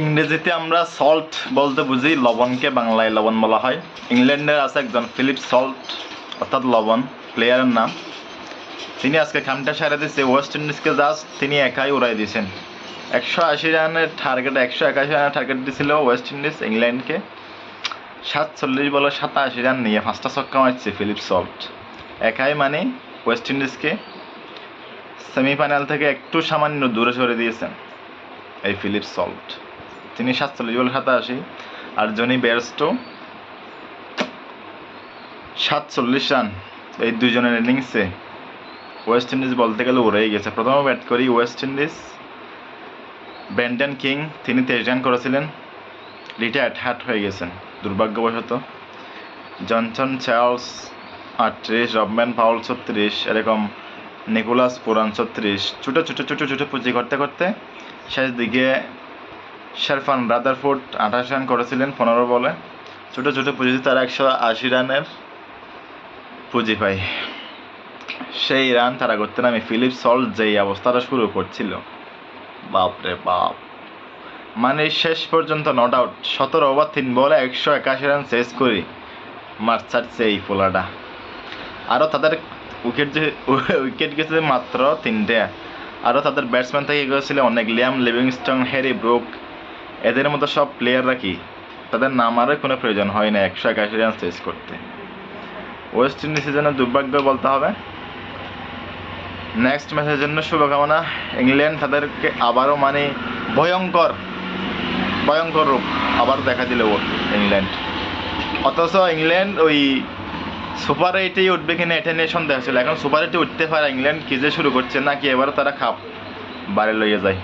ইংরেজিতে আমরা সল্ট বলতে বুঝি, লবণকে বাংলায় লবণ বলা হয়। ইংল্যান্ডের আছে একজন ফিলিপ সল্ট অর্থাৎ লবণ প্লেয়ারের নাম। তিনি আজকে খামটা সারা দিচ্ছে ওয়েস্ট ইন্ডিজকে জাস্ট তিনি একাই উড়াই দিয়েছেন। একশো আশি রানের টার্গেট একশো একাশি রানের টার্গেট দিয়েছিল ওয়েস্ট ইন্ডিজ ইংল্যান্ডকে। সাতচল্লিশ বলে সাতাশি রান নিয়ে পাঁচটা ছক্কা মারছে ফিলিপ সল্ট একাই মানে ওয়েস্ট ইন্ডিজকে সেমিফাইনাল থেকে একটু সামান্য দূরে সরে দিয়েছেন এই ফিলিপ সল্ট তিনি সাতচল্লিশ বলে সাতাশি আর জনি বেয়ারস্টো সাতচল্লিশ রান এই দুজনের ইনিংসে ওয়েস্ট ইন্ডিজ বলতে গেলে উড়েই গেছে প্রথমে ব্যাট করি ওয়েস্ট ইন্ডিজ ব্যান্ডেন কিং তিনি তেইশ রান করেছিলেন রিটায়ার্ড হ্যাট হয়ে গেছেন দুর্ভাগ্যবশত জনসন চার্লস আটত্রিশ রবম্যান পাউল ছত্রিশ এরকম নিকোলাস পুরান ছত্রিশ ছোটো ছোটো ছোটো ছোটো পুঁজি করতে করতে শেষ দিকে শেরফান রাদারফোর্ড আঠাশ রান করেছিলেন, পনেরো বলে। ছোটো ছোটো পুঁজিতে তারা একশো আশি রানের পুঁজি পায়। সেই রান তারা করতে নামে ফিলিপ সল্ট, যেই অবস্থাটা শুরু করছিল। বাপরে বাপ। মানে শেষ পর্যন্ত নট আউট সতেরো ওভার, তিন বলে, একশো একাশি রান শেষ করি মার ছাড়ছে এই পোলাটা। আরও তাদের উইকেট যে, উইকেট গেছে মাত্র তিনটে। আরও তাদের ব্যাটসম্যান থেকে গেছিল অনেক, লিয়াম লিভিংস্টন, হ্যারি ব্রুক এদের মতো সব প্লেয়াররা কি? তাদের নামারও কোনো প্রয়োজন হয় না, একশো একাশি রান শেষ করতে। ওয়েস্ট ইন্ডিজের জন্য দুর্ভাগ্য বলতে হবে। নেক্সট ম্যাচের জন্য শুভকামনা। ইংল্যান্ড তাদেরকে আবারও মানে ভয়ঙ্কর ভয়ঙ্কর রূপ আবার দেখা দিল ও ইংল্যান্ড অথচ ইংল্যান্ড ওই সুপার এইটেই উঠবে কিনা এটা নিয়ে সন্দেহ ছিল। এখন সুপার এইটে উঠতে পারে ইংল্যান্ড কি যে শুরু করছে নাকি এবারও তারা খাপ বাড়ি লইয়ে যায়।